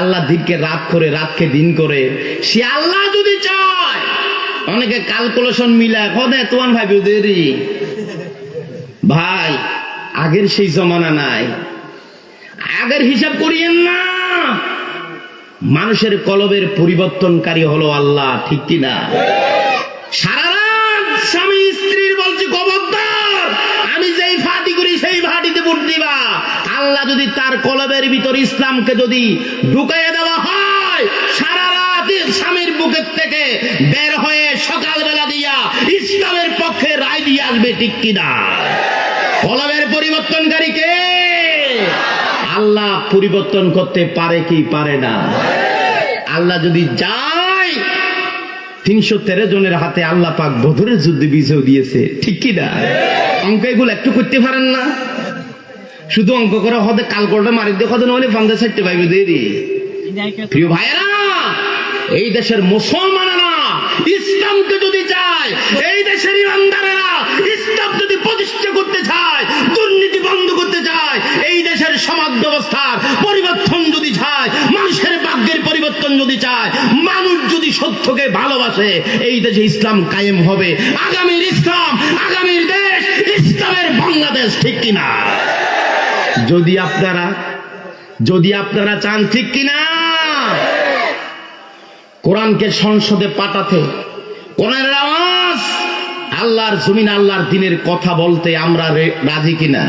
আল্লাহ দিনকে রাত করে, রাতকে দিন করে। সে আল্লাহ যদি চায়, অনেকে ক্যালকুলেশন মিলায় কদে তোমার ভাবি দেরি ভাই, আগের সেই জমানা নাই। আগের হিসাব করিয়েন না। মানুষের কলবের পরিবর্তনকারী হলো আল্লাহ, ঠিক কিনা? সারা আল্লাহ যদি তার কলবের ভিতর ইসলামকে যদি ঢুকাইয়ে দেওয়া হয়, সারা রাত স্বামীর বুকের থেকে বের হয়ে সকালবেলা দিয়া ইসলামের পক্ষে রায় দিয়ে আসবে, ঠিক কিনা? কলবের পরিবর্তনকারী কে? আল্লাহ পরিবর্তন করতে পারে কি পারে না? আল্লাহ যদি যায়, তিনশো তেরো জনের হাতে আল্লাহ পাক বদরের যুদ্ধে বিজয় দিয়েছে, ঠিক কি না অঙ্ক এগুলো একটু করতে পারেন না? শুধু অঙ্ক করে হতে কাল করতে মারি দিয়ে কত নহলে ফান্দে ছাড়তে পাইবে দেরি প্রিয় ভাইয়েরা, এই দেশের মুসলমানেরা ইসলামকে যদি চায়, এই দেশের ইমানদারেরা ইসলাম যদি প্রতিষ্ঠা করতে চায়, দুর্নীতি বন্ধ করতে চায়, এই দেশের সমাজ ব্যবস্থার পরিবর্তন যদি চায়, মানুষের ভাগ্যের পরিবর্তন যদি চায়, মানুষ যদি সত্যকে ভালোবাসে, এই দেশে ইসলাম কায়েম হবে। আগামীর ইসলাম, আগামীর দেশ, ইসলামের বাংলাদেশ ঠিক কিনা? যদি আপনারা যদি আপনারা চান ঠিক কিনা? কোরআনকে সংসদে পাঠাতে, কোরআনের আওয়াজ, আল্লাহর জমিন, আল্লাহর দিনের কথা বলতে আমরা রাজি কিনা?